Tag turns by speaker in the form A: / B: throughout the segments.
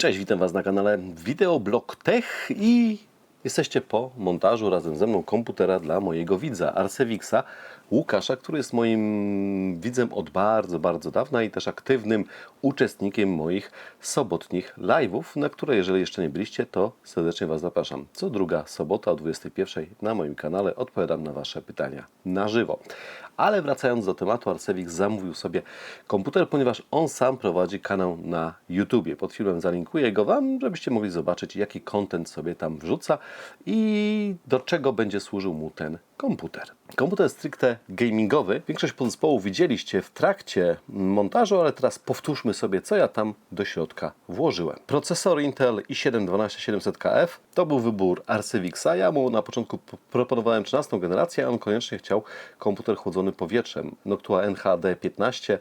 A: Cześć, witam Was na kanale Wideoblog Tech i jesteście po montażu razem ze mną komputera dla mojego widza Arsewixa Łukasza, który jest moim widzem od bardzo, bardzo dawna i też aktywnym uczestnikiem moich sobotnich live'ów, na które jeżeli jeszcze nie byliście, to serdecznie Was zapraszam. Co druga sobota o 21 na moim kanale odpowiadam na Wasze pytania na żywo. Ale wracając do tematu, Arsewik zamówił sobie komputer, ponieważ on sam prowadzi kanał na YouTubie. Pod filmem zalinkuję go Wam, żebyście mogli zobaczyć, jaki content sobie tam wrzuca i do czego będzie służył mu ten komputer. Komputer stricte gamingowy. Większość podzespołów widzieliście w trakcie montażu, ale teraz powtórzmy sobie, co ja tam do środka włożyłem. Procesor Intel i7-12700KF to był wybór Arcevixa. Ja mu na początku proponowałem 13 generację, a on koniecznie chciał komputer chłodzony powietrzem. Noctua NHD15 e,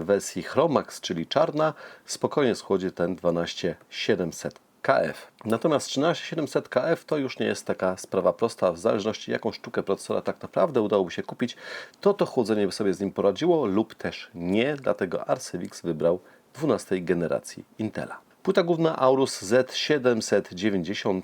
A: w wersji Chromax, czyli czarna, spokojnie schłodzi ten 12700. KF. Natomiast 13700 KF to już nie jest taka sprawa prosta, w zależności jaką sztukę procesora tak naprawdę udałoby się kupić, to to chłodzenie by sobie z nim poradziło lub też nie, dlatego Arcevix wybrał 12 generacji Intela. Płyta główna Aorus Z790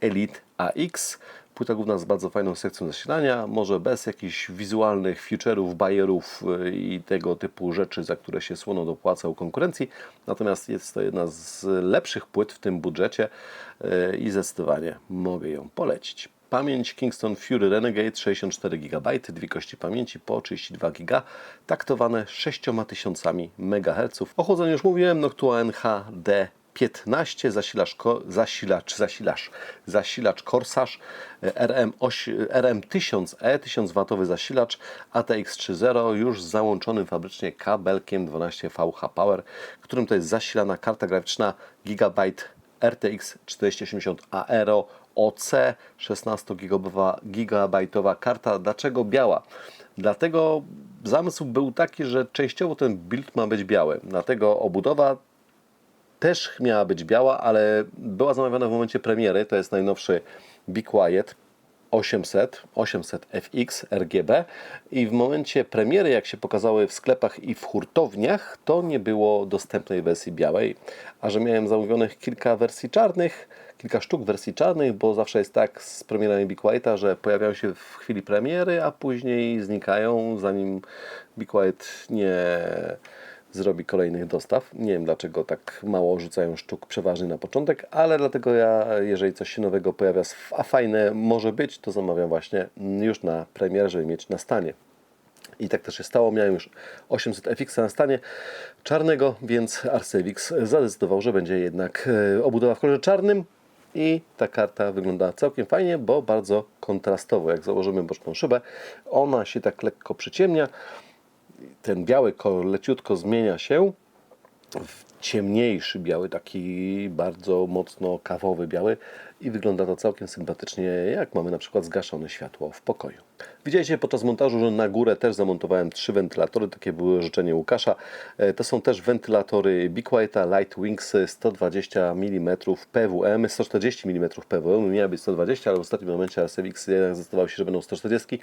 A: Elite AX. Płyta główna z bardzo fajną sekcją zasilania, może bez jakichś wizualnych feature'ów, bajerów y, i tego typu rzeczy, za które się słono dopłaca u konkurencji. Natomiast jest to jedna z lepszych płyt w tym budżecie y, i zdecydowanie mogę ją polecić. Pamięć Kingston Fury Renegade 64 GB, dwie kości pamięci po 32 GB, taktowane 6000 MHz. O chłodzeniu już mówiłem, Noctua NHD 15 zasilacz, zasilacz, zasilacz, zasilacz Corsage RM, RM1000E, 1000W zasilacz ATX 3.0 już z załączonym fabrycznie kabelkiem 12VH Power, którym to jest zasilana karta graficzna Gigabyte RTX 4080 Aero OC 16-gigabajtowa karta. Dlaczego biała? Dlatego zamysł był taki, że częściowo ten build ma być biały. Dlatego obudowa też miała być biała, ale była zamawiana w momencie premiery. To jest najnowszy Be Quiet 800, 800 FX RGB i w momencie premiery, jak się pokazały w sklepach i w hurtowniach, to nie było dostępnej wersji białej, a że miałem zamówionych kilka wersji czarnych, kilka sztuk wersji czarnych, bo zawsze jest tak z premierami Be Quieta, że pojawiają się w chwili premiery, a później znikają, zanim Be Quiet nie zrobi kolejnych dostaw. Nie wiem dlaczego tak mało rzucają sztuk przeważnie na początek, ale dlatego ja, jeżeli coś się nowego pojawia, a fajne może być, to zamawiam właśnie już na premierę, żeby mieć na stanie. I tak też się stało. Miałem już 800 FX na stanie czarnego, więc Arcevix zadecydował, że będzie jednak e, obudowa w kolorze czarnym. I ta karta wygląda całkiem fajnie, bo bardzo kontrastowo. Jak założymy boczną szybę, ona się tak lekko przyciemnia ten biały kolor leciutko zmienia się w ciemniejszy biały, taki bardzo mocno kawowy biały i wygląda to całkiem sympatycznie, jak mamy na przykład zgaszone światło w pokoju. Widzieliście podczas montażu, że na górę też zamontowałem trzy wentylatory, takie były życzenie Łukasza. E, To są też wentylatory Quieta Light Wings 120 mm PWM, 140 mm PWM, miały być 120, ale w ostatnim momencie Arcevix jednak zdecydował się, że będą 140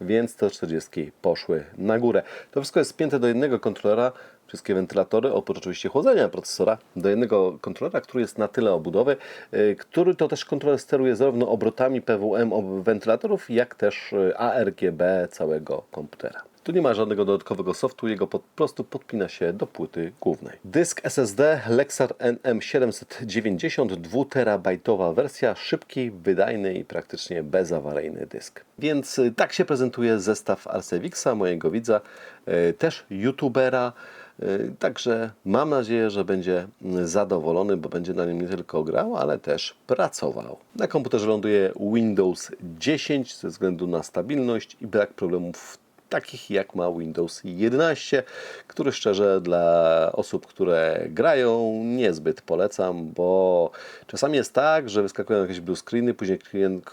A: więc 140 poszły na górę. To wszystko jest spięte do jednego kontrolera, wszystkie wentylatory, oprócz oczywiście chłodzenia procesora, do jednego kontrolera, który jest na tyle obudowy, yy, który to też kontroler steruje zarówno obrotami PWM wentylatorów, jak też yy, ARGB całego komputera. Tu nie ma żadnego dodatkowego softu, jego po prostu podpina się do płyty głównej. Dysk SSD Lexar NM790 2TB wersja, szybki, wydajny i praktycznie bezawaryjny dysk. Więc y, tak się prezentuje zestaw Arcevixa, mojego widza, y, też youtubera. Y, Także mam nadzieję, że będzie mm, zadowolony, bo będzie na nim nie tylko grał, ale też pracował. Na komputerze ląduje Windows 10 ze względu na stabilność i brak problemów takich jak ma Windows 11, który szczerze dla osób, które grają niezbyt polecam, bo czasami jest tak, że wyskakują jakieś blue screeny, później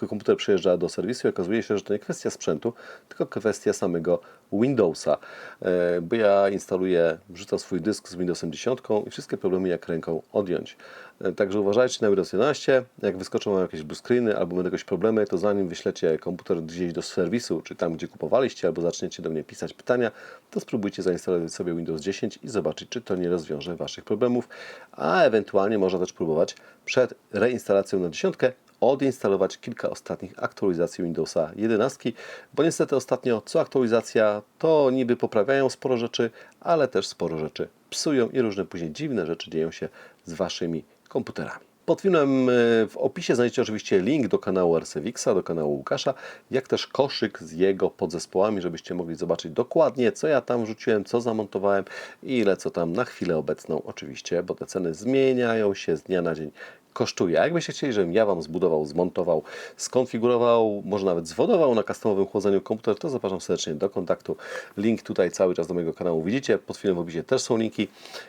A: komputer przyjeżdża do serwisu i okazuje się, że to nie kwestia sprzętu, tylko kwestia samego Windowsa. E, Bo ja instaluję, wrzucam swój dysk z Windowsem 10 i wszystkie problemy jak ręką odjąć. E, Także uważajcie na Windows 11. Jak wyskoczą wam jakieś blue screeny albo będą jakieś problemy, to zanim wyślecie komputer gdzieś do serwisu, czy tam, gdzie kupowaliście, albo zaczniecie do mnie pisać pytania, to spróbujcie zainstalować sobie Windows 10 i zobaczyć, czy to nie rozwiąże waszych problemów, a ewentualnie można też próbować przed reinstalacją na dziesiątkę odinstalować kilka ostatnich aktualizacji Windowsa 11, bo niestety ostatnio co aktualizacja to niby poprawiają sporo rzeczy, ale też sporo rzeczy psują i różne później dziwne rzeczy dzieją się z waszymi komputerami. Pod filmem e, w opisie znajdziecie oczywiście link do kanału RCWixa, do kanału Łukasza, jak też koszyk z jego podzespołami, żebyście mogli zobaczyć dokładnie, co ja tam wrzuciłem, co zamontowałem i ile co tam na chwilę obecną oczywiście, bo te ceny zmieniają się z dnia na dzień kosztuje. A jakbyście chcieli, żebym ja Wam zbudował, zmontował, skonfigurował, może nawet zwodował na customowym chłodzeniu komputer, to zapraszam serdecznie do kontaktu. Link tutaj cały czas do mojego kanału widzicie. Pod filmem w opisie też są linki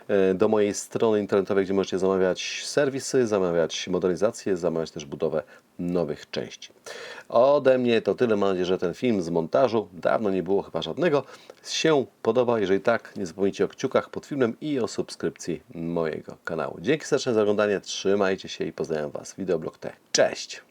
A: e, do mojej strony internetowej, gdzie możecie zamawiać serwisy, zamawiać modernizację, zamawiać też budowę nowych części. Ode mnie to tyle. Mam nadzieję, że ten film z montażu, dawno nie było chyba żadnego, się podoba. Jeżeli tak, nie zapomnijcie o kciukach pod filmem i o subskrypcji mojego kanału. Dzięki serdecznie za oglądanie, trzymajcie się i pozdrawiam Was. Wideoblog T. Cześć!